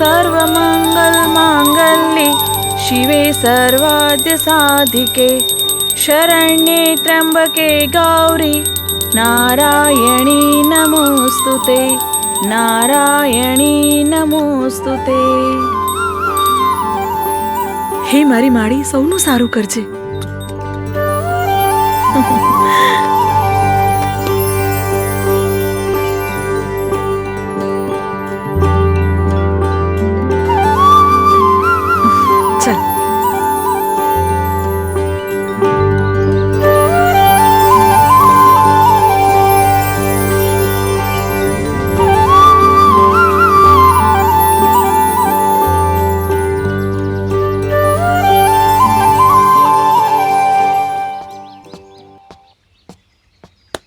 सर्वमङ्गलमाङ्गल्ये शिवे सर्वाद्यसाधिके शरण्ये त्र्यम्बके गौरी नारायणी नमोऽस्तु ते નારાયણી નમોસ્તુ તે હે મારી માળી સૌનું સારું કરજે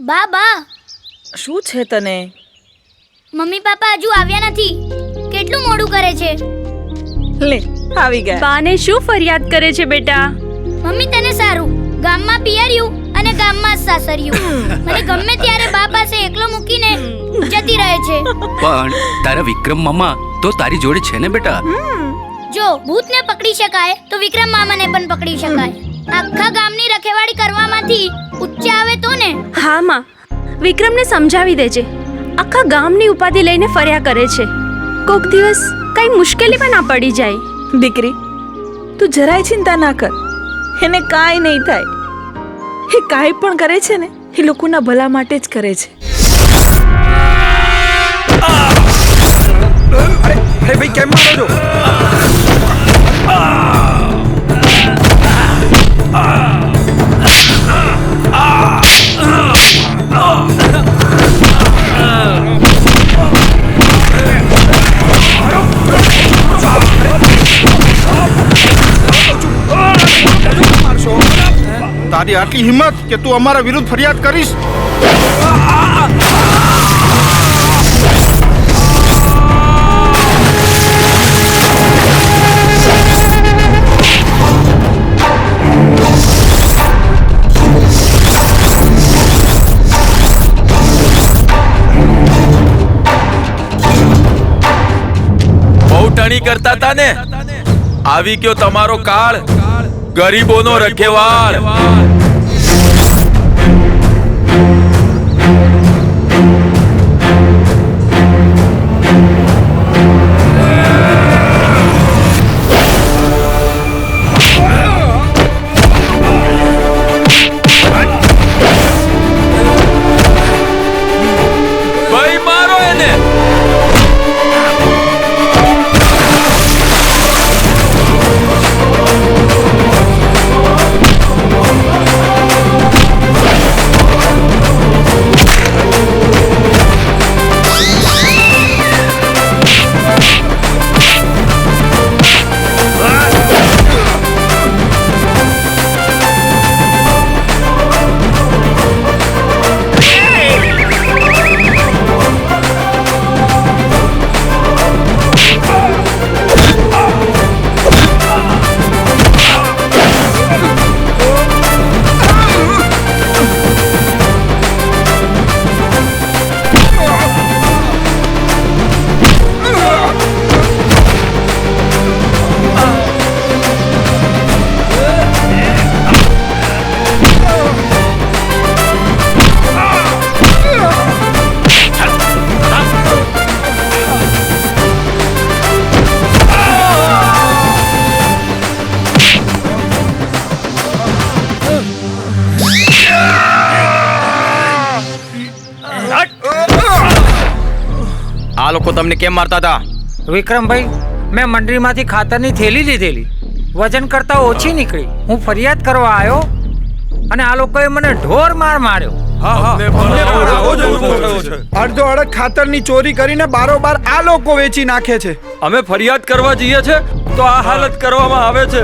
બા બા શું છે તને? મમ્મી પાપા હજુ આવ્યા નથી. કેટલું મોડું કરે છે? લે આવી ગયા. બાને શું ફરિયાદ કરે છે બેટા? મમ્મી તને સારું. ગામમાં પિયર્યું અને ગામમાં જ સાસર્યું. મને ગમે ત્યારે બા પાસે એકલો મૂકીને જતી રહે છે. પણ તારા વિક્રમ મામા તો તારી જોડે છે ને બેટા? જો ભૂતને પકડી શકાય તો વિક્રમ મામાને પણ પકડી શકાય. આખા ગામની રખેવાળી કરવામાંથી ઉચ્ચે આવે તો ને? હા માં. વિક્રમને સમજાવી દેજે. આખા ગામની ઉપાધિ લઈને ફર્યા કરે છે. કોક દિવસ કઈ મુશ્કેલી પણ ના પડી જાય. દીકરી તું જરાય ચિંતા ના કર. એને કાંઈ નહીં થાય. એ કાંઈ પણ કરે છે ને એ લોકોના ભલા માટે જ કરે છે. અરે ભાઈ કેમ મારો છો? તારી આટલી હિંમત કે તું અમારા વિરુદ્ધ ફરિયાદ કરીશ? ટણી કરતા હતા ને. આવી ગયો તમારો કાળ. ગરીબોનો રખેવાળ. લોકો તમને કેમ મારતા હતા? વિક્રમભાઈ મેં મંડળીમાંથી ખાતરની થેલી લીધેલી. વજન કરતા ઓછી નીકળી. હું ફરિયાદ કરવા આવ્યો અને આ લોકોએ મને ઢોર માર માર્યો. અડધો અડધ ખાતરની ચોરી કરીને બારોબાર આ લોકો વેચી નાખે છે. અમે ફરિયાદ કરવા જઈએ છે તો આ હાલત કરવામાં આવે છે.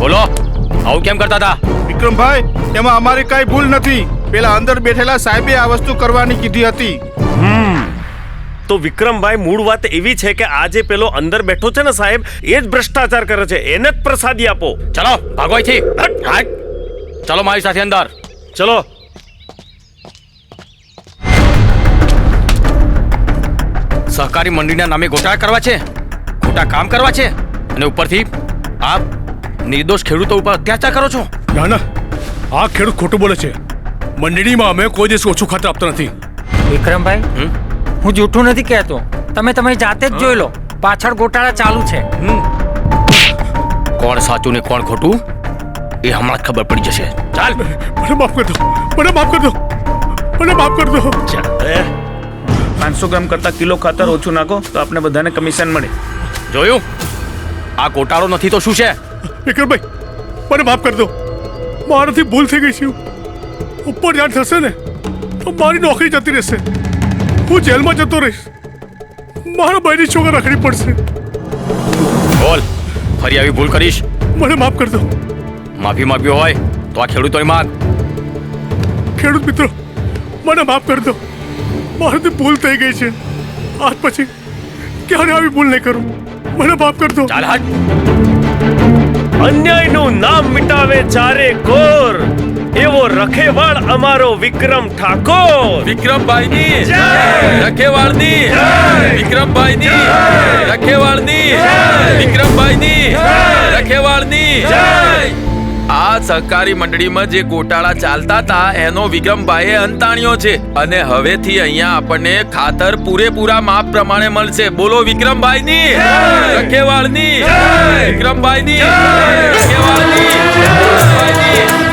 બોલો આવું કેમ કરતા હતા? વિક્રમભાઈ એમાં અમારી કાંઈ ભૂલ નથી. પેલા અંદર બેઠેલા સાહેબે આ વસ્તુ કરવાની કીધી હતી. તો વિક્રમભાઈ મૂળ વાત એવી છે કે આ જે પેલો અંદર બેઠો છે ને સાહેબ એ જ ભ્રષ્ટાચાર કરે છે. એને જ પ્રસાદી આપો. ચલો ભાગો હટ. ચલો મારી સાથે અંદર. ચલો. સહકારી મંડળીના નામે ગોટાળા કરવા છે ખોટા કામ કરવા છે અને ઉપરથી આપ નિર્દોષ ખેડૂતો ઉપર અત્યાચાર કરો છો. ના ના. આ ખેડૂત ખોટું બોલે છે. મંડળીમાં અમે કોઈ દિવસ ઓછું ખાતર આપતા નથી. વિક્રમભાઈ? હું જૂઠું નથી કહેતો. તમે તમારી જાતે જ જોઈ લો. પાછળ ગોટાળા ચાલુ છે. કોણ સાચું ને કોણ ખોટું? એ હમણાં જ ખબર પડી જશે. ચાલ. મને માફ કરી દો. મને માફ કરી દો. મને માફ કરી દો. પાંચસો ગ્રામ કરતા કિલો ખાતર ઓછું નાખો તો આપણે બધાને કમિશન મળે. જોયું? આ ગોટાળો નથી તો શું છે? વિક્રમભાઈ મને માફ કરી દો. મારાથી ભૂલ થઈ ગઈ છે. ઉપર જાણ થશે ને તો મારી નોકરી જતી રહેશે. હું જેલમાં જતો રહીશ. મારા ભાઈની છોકરા રખડી પડશે. બોલ ફરી આવી ભૂલ કરીશ? મને માફ કર દો. માફી માગ્યો હોય તો આ ખેડૂતોની માગ. ખેડૂત મિત્રો મને માફ કરી દો. મારાથી ભૂલ થઈ ગઈ છે. આજ પછી ક્યારે આવી ભૂલ નહીં કરું? મને માફ કરી દો. ચાલ હટ. અન્યાયનું નામ મિટાવે ચારે કોર. એવો રખેવાળ અમારો વિક્રમ ઠાકોર. વિક્રમભાઈની રખેવાળની વિક્રમભાઈની રખેવાળની વિક્રમભાઈની રખેવાળની આ સહકારી મંડળીમાં જે ગોટાળા ચાલતા હતા એનો વિક્રમભાઈએ અંતાણ્યો છે. અને હવેથી અહીંયા આપણને ખાતર પૂરેપૂરા માપ પ્રમાણે મળશે. બોલો વિક્રમભાઈની રખેવાળની વિક્રમભાઈની રખેવાળની વિક્રમભાઈની